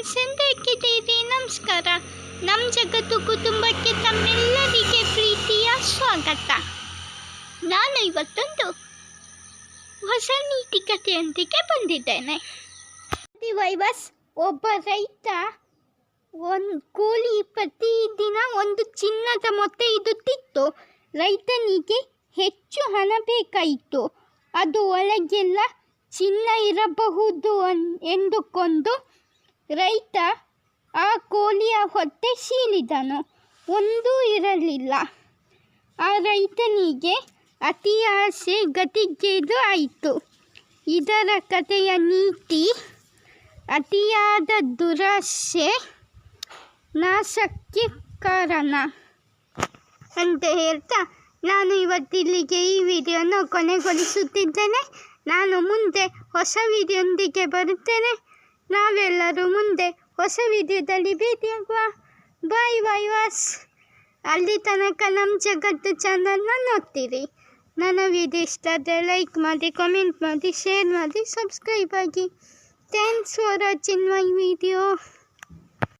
Viewers ದೇವಿ ನಮಸ್ಕಾರ. ನಮ್ಮ ಜಗತ್ತು ಕುಟುಂಬಕ್ಕೆ ತಮ್ಮೆಲ್ಲರಿಗೆ ಪ್ರೀತಿಯ ಸ್ವಾಗತ. ನಾನು ಇವತ್ತೊಂದು ಹೊಸ ನೀತಿ ಕಥೆಯೊಂದಿಗೆ ಬಂದಿದ್ದೇನೆ. ವೈವಸ್ ಒಬ್ಬ ರೈತ ಒಂದು ಕೂಲಿ ಪ್ರತಿದಿನ ಒಂದು ಚಿನ್ನದ ಮೊತ್ತ ಇಡುತ್ತಿತ್ತು ರೈತನಿಗೆ ಹೆಚ್ಚು ಹಣ ಬೇಕಾಯಿತು. ಅದು ಒಳಗೆಲ್ಲ ಚಿನ್ನ ಇರಬಹುದು ಎಂದುಕೊಂಡು ರೈತ ಆ ಕೋಳಿಯ ಹೊಟ್ಟೆ ಸೀಳಿದನು. ಒಂದೂ ಇರಲಿಲ್ಲ. ಆ ರೈತನಿಗೆ ಅತಿ ಆಸೆ ಗತಿಗೇದು ಆಯಿತು. ಇದರ ಕಥೆಯ ನೀತಿ, ಅತಿಯಾದ ದುರಾಸೆ ನಾಶಕ್ಕೆ ಕಾರಣ. ಅಂತ ಹೇಳ್ತಾ ನಾನು ಇವತ್ತಿಲ್ಲಿಗೆ ಈ ವಿಡಿಯೋನ ಕೊನೆಗೊಳಿಸುತ್ತಿದ್ದೇನೆ. ನಾನು ಮುಂದೆ ಹೊಸ ವಿಡಿಯೊಂದಿಗೆ ಬರುತ್ತೇನೆ. ನಾವೆಲ್ಲರೂ ಮುಂದೆ ಹೊಸ ವಿಡಿಯೋದಲ್ಲಿ ಭೇಟಿಯಾಗುವ. ಬಾಯ್ ಬಾಯ್ ವಾಸ್. ಅಲ್ಲಿ ತನಕ ನಮ್ಮ ಜಗತ್ತು ಚಾನಲ್ನ ನೋಡ್ತೀರಿ. ನನ್ನ ವಿಡಿಯೋ ಇಷ್ಟ ಆದರೆ ಲೈಕ್ ಮಾಡಿ ಕಾಮೆಂಟ್ ಮಾಡಿ ಶೇರ್ ಮಾಡಿ ಸಬ್ಸ್ಕ್ರೈಬ್ ಆಗಿ. Thanks for watching my video